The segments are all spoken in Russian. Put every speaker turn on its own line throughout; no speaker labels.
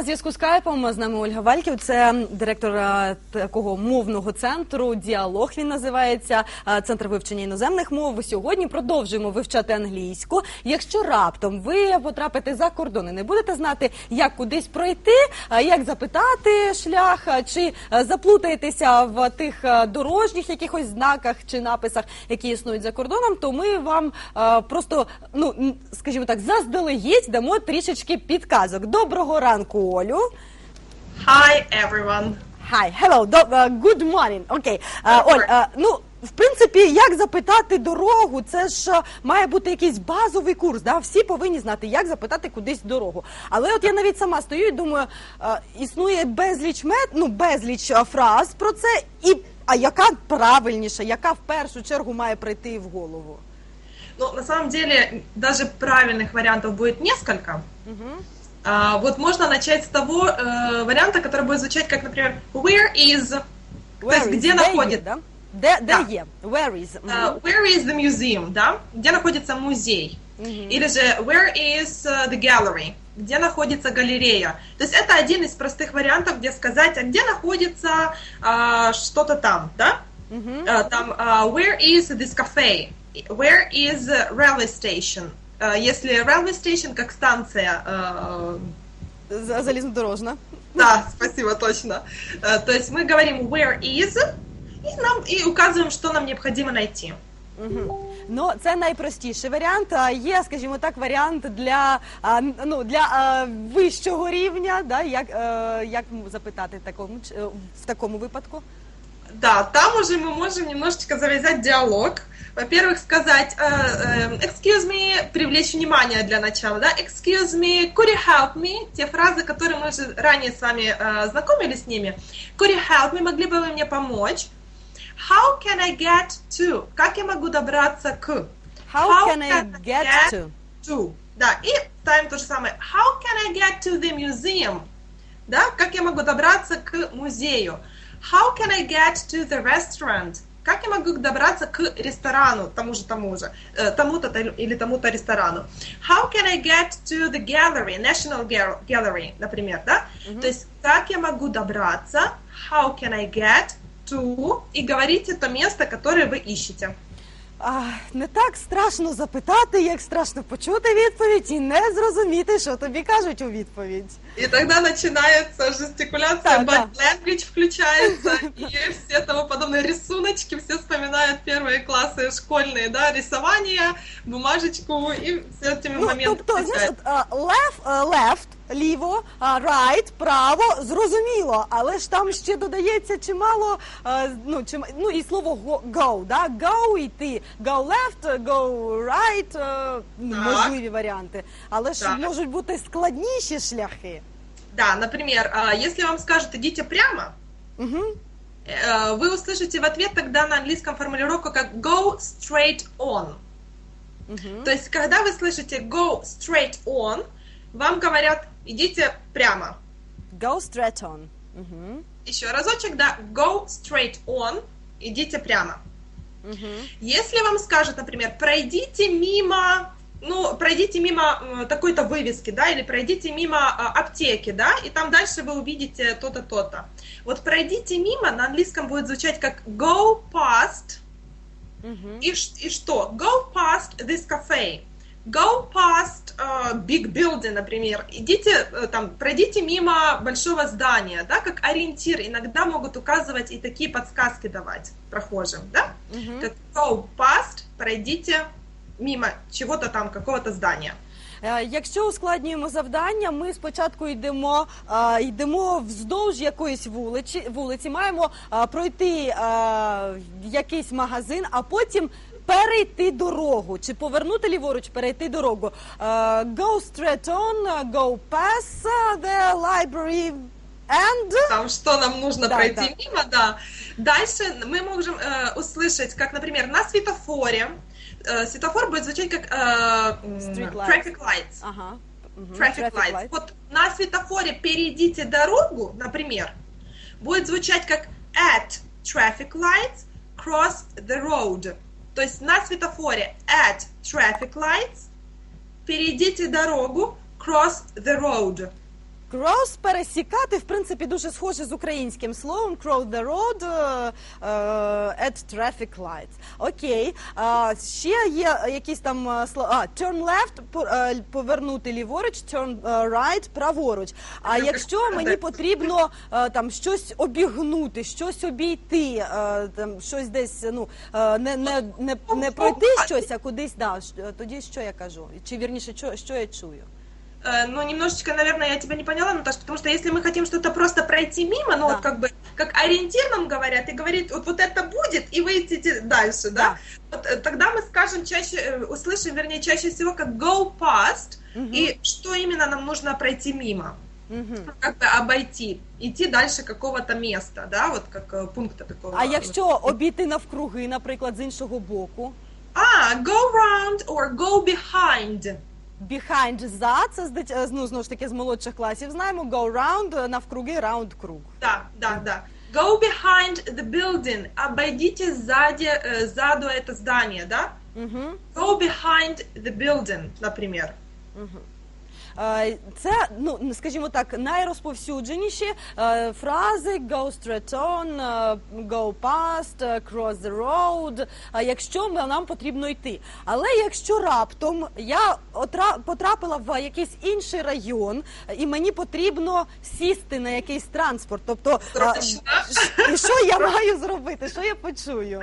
на зв'язку з Кайпом. З нами Ольга Вальків, це директор е, такого мовного центру. Діалог він називається е, центр вивчення іноземних мов. Сьогодні продовжуємо вивчати англійську. Якщо раптом ви потрапите за кордон і не будете знати, як кудись пройти, е, як запитати шлях, чи заплутаєтеся в тих дорожніх якихось знаках чи написах, які існують за кордоном, то ми вам просто ну скажімо так, заздалегідь дамо трішечки підказок. Доброго ранку, Олю.
Hi, everyone.
Hi, hello, до, е, good morning. Окей. Е, Оль, е, ну, в принципі, як запитати дорогу? Це ж е, має бути якийсь базовий курс. Да? Всі повинні знати, як запитати кудись дорогу. Але от я навіть сама стою і думаю, е, існує безліч мет, ну, безліч е, фраз про це, і а яка правильніша, яка в першу чергу має прийти в голову?
Ну, на самом деле, даже правильных вариантов будет несколько. А, вот можно начать с того э, варианта, который будет звучать как, например, where is, то есть
Where is?
где
Де
находится,
да? Де, де
Да.
є? Where is?
Uh, where is the museum, да? Где находится музей? Или же where is uh, the gallery? Где находится галерея? То есть это один из простых вариантов, где сказать, а где находится а, что-то там, да? А, там а, where is this cafe? Where is the railway station? А, если railway station как станция, а,
З- Залізнодорожна.
да, спасибо, точно. А, то есть мы говорим where is и нам и указываем, что нам необходимо найти.
Ну, це найпростіший варіант. А Є, скажімо так, варіант для а, м, ну для а, вищого рівня. Да, як, е, як запитати в такому ч- е, в такому випадку?
Да, там уже мы можем немножечко завязать диалог. Во-первых, сказать э, excuse me, привлечь внимание для начала, да, excuse me, could you help me, те фразы, которые мы уже ранее с вами э, знакомились с ними. Could you help me, могли бы вы мне помочь? How can I get to? Как я могу добраться к?
How, can I get to?
to? Да, и ставим то же самое. How can I get to the museum? Да, как я могу добраться к музею? How can I get to the restaurant? Как я могу добраться к ресторану, тому же, тому же, э, тому-то та- или тому-то ресторану? How can I get to the gallery, National Gal- Gallery, например, да? То есть, как я могу добраться? How can I get to? И говорите то место, которое вы ищете.
А, не так страшно запитати, як страшно почути відповідь і не зрозуміти, що тобі кажуть у відповідь.
И тогда начинается жестикуляция,
Да,
body language включается, и все тому подобные рисуночки, все вспоминают первые классы школьные, да, рисование, бумажечку и все этими
Ну,
моментами.
тобто, знаєш,
включают.
от, а, left, а, left, ліво, а, right, право, зрозуміло, але ж там ще додається чимало, а, ну, чим, ну і слово go, go, да? go йти, go left, go right, а, ну,
Так.
можливі варіанти, але ж
Так.
можуть бути складніші шляхи.
Да, например, а, если вам скажут «идите прямо»,
Угу.
вы услышите в ответ тогда на английском формулировку как «go straight on».
Угу.
То есть, когда вы слышите «go straight on», вам говорят «идите прямо».
Go straight on. Угу.
Еще разочек, да, go straight on, идите прямо.
Угу.
Если вам скажут, например, пройдите мимо, ну, пройдите мимо э, такой-то вывески, да, или пройдите мимо э, аптеки, да, и там дальше вы увидите то-то, то-то. Вот пройдите мимо на английском будет звучать как go past,
Угу.
и, и что? Go past this cafe. Go past э, big building, например. Идите, там, пройдите мимо большого здания, да, как ориентир. Иногда могут указывать и такие подсказки давать прохожим, да?
Угу.
Как go past, пройдите мимо чего-то там, какого-то здания.
Е, Якщо ускладнюємо завдання, ми спочатку йдемо, е, йдемо вздовж якоїсь вулиці, вулиці маємо е, пройти е, в якийсь магазин, а потім перейти дорогу, чи повернути ліворуч, перейти дорогу. Е, Go straight on, е, go past е, the library and...
Там что нам нужно
Да,
пройти
да.
мимо, да. Дальше мы можем э, услышать, как, например, на светофоре. э, светофор будет звучать как э,
lights.
traffic lights.
Ага. мгм,
Traffic,
traffic
lights.
light.
Вот на светофоре перейдите дорогу, например, будет звучать как at traffic lights, cross the road. То есть на светофоре at traffic lights, перейдите дорогу, cross the road.
Cross пересікати, в принципі, дуже схоже з українським словом cross the road е, е, at traffic lights. Окей. А, ще є якісь там е, слова. А, turn left, по- е, повернути ліворуч, turn е, right, праворуч. А
Ну,
якщо мені потрібно е, там щось обігнути, щось обійти, е, там щось десь ну е, не, не, не, не пройти щось, а кудись, да, ш- тоді що я кажу? Чи вірніше, що, що я чую?
Э, Ну, немножечко, наверное, я тебя не поняла, Наташа, потому что если мы хотим что-то просто пройти мимо, ну,
Да.
вот как бы, как ориентир нам говорят, и говорит, вот, вот это будет, и вы идите дальше, да?
Да.
Вот, э, тогда мы скажем чаще, э, услышим, вернее, чаще всего, как go past,
Мгм.
и что именно нам нужно пройти мимо,
Мгм.
как бы обойти, идти дальше какого-то места, да, вот как пункта такого.
А якщо обійти навкруги, наприклад, з іншого боку,
А, go round or go behind.
Behind за це з дит- е, ну, знову ж таки з молодших класів знаємо, go round е, навкруги, round круг.
Да, да, да. Go behind the building. Обойдите сзади, э, сзаду это здание, да?
Угу.
Go behind the building, например.
Е, Це, ну скажімо так, найрозповсюдженіші е, фрази go straight on, е, go past, е, cross the road, якщо нам потрібно йти. Але якщо раптом я отра- потрапила в якийсь інший район, і мені потрібно сісти на якийсь транспорт, тобто і що я маю зробити? Що я почую?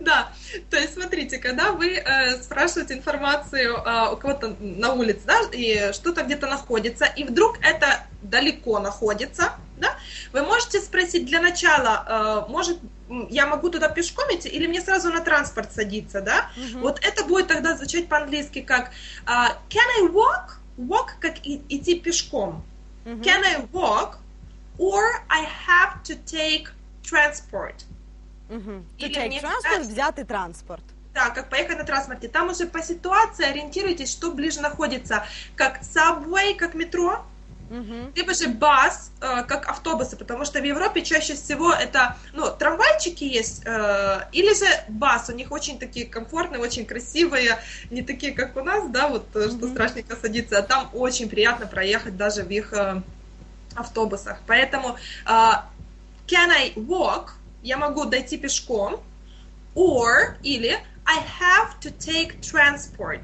Да, то есть смотрите, когда вы э, спрашиваете информацию э, у кого-то на улице, да, и что-то где-то находится, и вдруг это далеко находится, да, вы можете спросить для начала, э, может, я могу туда пешком идти или мне сразу на транспорт садиться, да?
Мгм.
Вот это будет тогда звучать по-английски как а, Can I walk? Walk как и- идти пешком.
Мгм.
Can I walk? Or I have to take transport.
To
Или
transport,
кстати-
взяти транспорт.
Да, как поехать на транспорте. Там уже по ситуации ориентируйтесь, что ближе находится. Как subway, как метро,
Мгм.
либо же бас, э, как автобусы, потому что в Европе чаще всего это, ну, трамвайчики есть, э, или же бас, у них очень такие комфортные, очень красивые, не такие, как у нас, да, вот, э, что страшненько садиться, а там очень приятно проехать даже в их э, автобусах. Поэтому э, can I walk, я могу дойти пешком, or, или I have to take transport.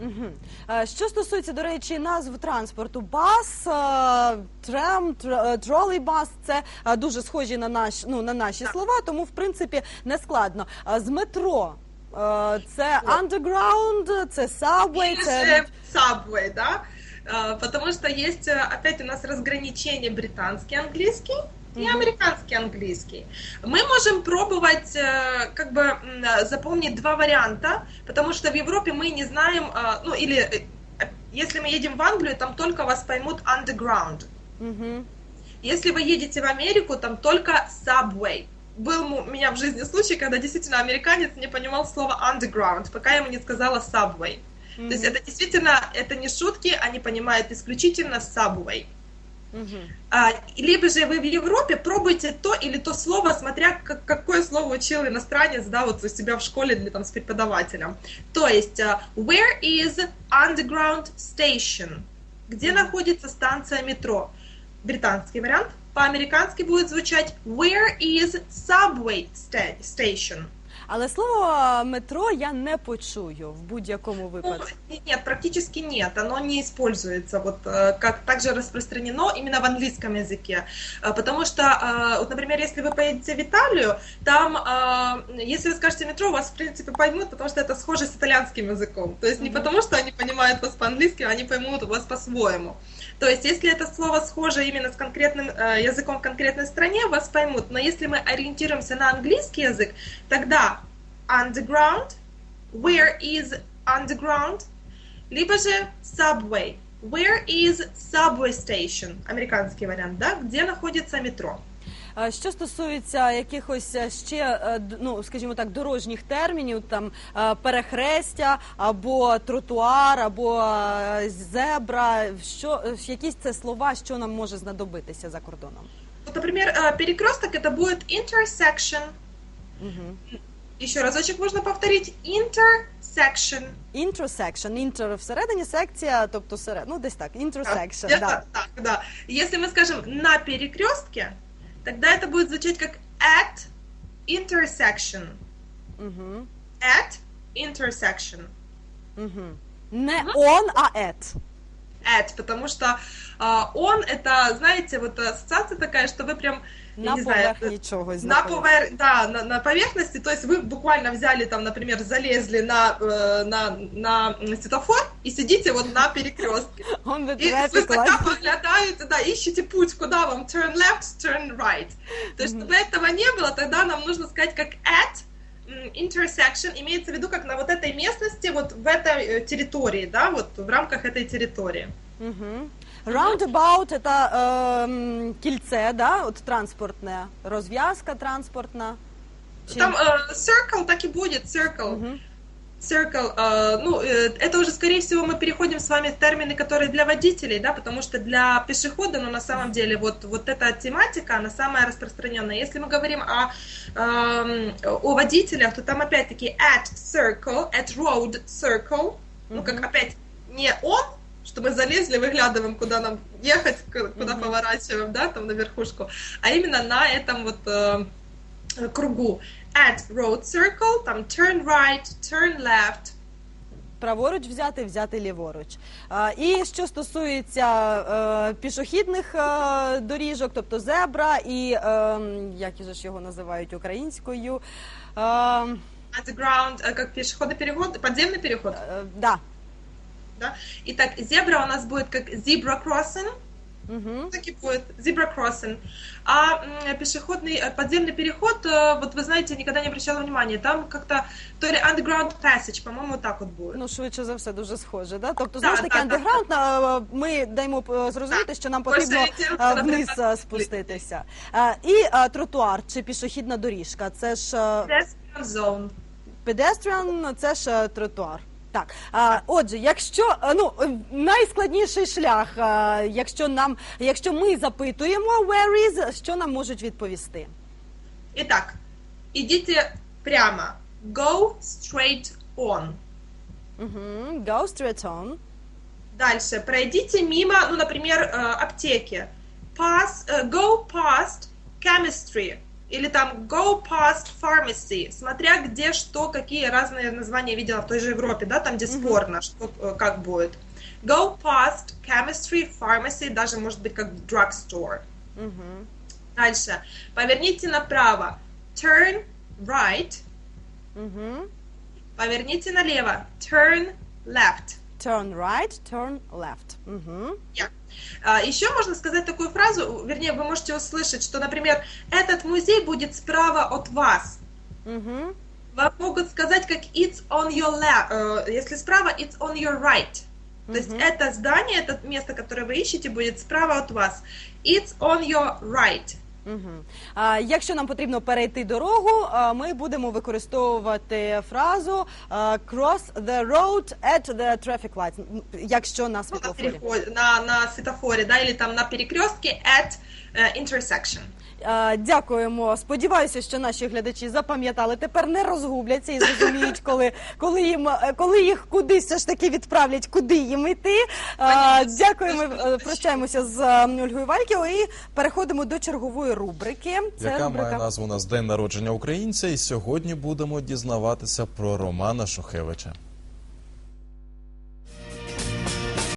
Мгм. Е, Що стосується, до речі, назв транспорту, бас, е, трем, тр- е, тролейбас, це е, дуже схожі на наш, ну, на наші слова, тому в принципі не складно. Е, З метро. е, Це underground, це subway,
Или
це
же Subway, да? А, Потому что есть э, опять у нас разграничение британский английский и американский английский. Мы можем пробовать э, как бы э, запомнить два варианта, потому что в Европе мы не знаем, э, ну или если мы едем в Англию, там только вас поймут underground.
Мгм.
Если вы едете в Америку, там только subway. Был у меня в жизни случай, когда действительно американец не понимал слово underground, пока я ему не сказала subway. То есть это действительно, это не шутки, они понимают исключительно subway. А, либо же вы в Европе пробуйте то или то слово, смотря как- какое слово учил иностранец, да, вот у себя в школе или там с преподавателем. То есть, а, where is underground station? Где находится станция метро? Британский вариант. По-американски будет звучать where is subway sta- station?
Але слово метро я не почую в будь-якому
Ну,
випадку.
нет, практически нет, оно не используется, вот э, как также распространено именно в английском языке, Э, потому что, э, вот, например, если вы поедете в Италию, там, если вы скажете метро, вас, в принципе, поймут, потому что это схоже с итальянским языком, то есть не
Мгм.
потому, что они понимают вас по-английски, они поймут вас по-своему. То есть, если это слово схоже именно с конкретным языком в конкретной стране, вас поймут. Но если мы ориентируемся на английский язык, тогда underground, where is underground, либо же subway, where is subway station, американский вариант, да, где находится метро.
Що стосується якихось е, ще, е, ну скажімо так, дорожніх термінів, там е, перехрестя або тротуар, або зебра, що якісь це слова, що нам може знадобитися за кордоном?
Вот, например, э, перекресток это будет intersection,
Угу.
Еще разочек можно повторить. Intersection.
Intersection. Інтер всередині секція, тобто серед, ну десь так. Intersection,
Где-то
да.
так, да. Если мы скажем на перекрестке, тогда это будет звучать как at intersection.
Угу.
At intersection.
Угу. Не on, а at.
At, потому что а, он это, знаете, вот ассоциация такая, что вы прям, я
на
не знаю,
поверхні чогось.
на, повер... да, на, на поверхности, то есть вы буквально взяли там, например, залезли на, э, на, на светофор и сидите вот на перекрестке. И
traffic
свысока
light.
поглядаете, да, ищете путь, куда вам turn left, turn right. То есть, чтобы этого не было, тогда нам нужно сказать как at intersection, имеется в виду как на вот этой местности, вот в этой э, территории, да, вот в рамках этой территории.
Угу. Roundabout – це ем, кільце, да? От транспортне, розв'язка транспортна. Чи-
Там э, circle так и будет, circle.
Мгм.
Circle, э, ну, э, это уже, скорее всего, мы переходим с вами в термины, которые для водителей, да, потому что для пешехода, ну, на самом деле, вот, вот эта тематика, она самая распространенная. Если мы говорим о, эм, о водителях, то там опять-таки at circle, at road circle, ну, как опять не он, что мы залезли, выглядываем, куда нам ехать, к- куда поворачиваем, да, там на верхушку, а именно на этом вот э, кругу. At road circle, там turn right, turn left.
Праворуч взяти, взяти ліворуч. А, і що стосується е, пішохідних е, доріжок, тобто зебра і е, як же ж його називають українською. Е,
Underground, э, как пешеходный переход, подземный переход,
е, да.
да. Итак, зебра у нас будет как zebra crossing,
Угу.
так и будет zebra crossing. А м, пешеходный э, подземный переход, э, вот вы знаете, никогда не обращала внимания, там как-то то ли underground passage, по-моему, так вот будет.
Ну, швидше за все, дуже схоже. Да? Тобто,
Да,
знову ж таки,
да, да.
андеграунд, а, ми даємо е, зрозуміти, що нам
Больше
потрібно
ориентируемся
а,
на
вниз
прекрасный
а, спуститися. А, І а, тротуар чи пішохідна доріжка, це ж а,
Pedestrian zone.
Pedestrian – це ж е, тротуар. Так, а, отже, якщо е, ну е, найскладніший шлях, а, якщо нам, якщо ми запитуємо where is, що нам можуть відповісти?
Итак, идите прямо. Go straight on.
Угу. Go straight on.
Дальше. Пройдите мимо, ну, например, э, аптеки. Pass, э, go past chemistry. Или там go past pharmacy. Смотря где что, какие разные названия видела в той же Европе, да, там, где спорно, что, э, как будет. Go past chemistry, pharmacy, даже может быть как drugstore.
Угу.
Дальше. Поверните направо. Turn right.
Угу.
Поверните налево. Turn left.
Turn right, turn left. Угу.
А, Еще можно сказать такую фразу, вернее, вы можете услышать, что, например, этот музей будет справа от вас.
Угу.
Вам могут сказать, как it's on your left. э, Если справа, it's on your right. То есть это здание, это место, которое вы ищете, будет справа от вас. It's on your right.
Угу. А, якщо нам потрібно перейти дорогу, а, ми будемо використовувати фразу а, cross the road at the traffic light, якщо на
на,
світлофорі.
на, на світофорі, да, или там на перекрестке at uh, intersection.
Дякуємо. Сподіваюся, що наші глядачі запам'ятали. Тепер не розгубляться і зрозуміють, коли, коли їм е, коли їх кудись все ж таки відправлять, куди їм йти. Дякуємо. е, Прощаємося з е, Ольгою Валькіо і переходимо до чергової рубрики. Це
яка
рубрика
має назву у нас День народження українця, і сьогодні будемо дізнаватися про Романа Шухевича.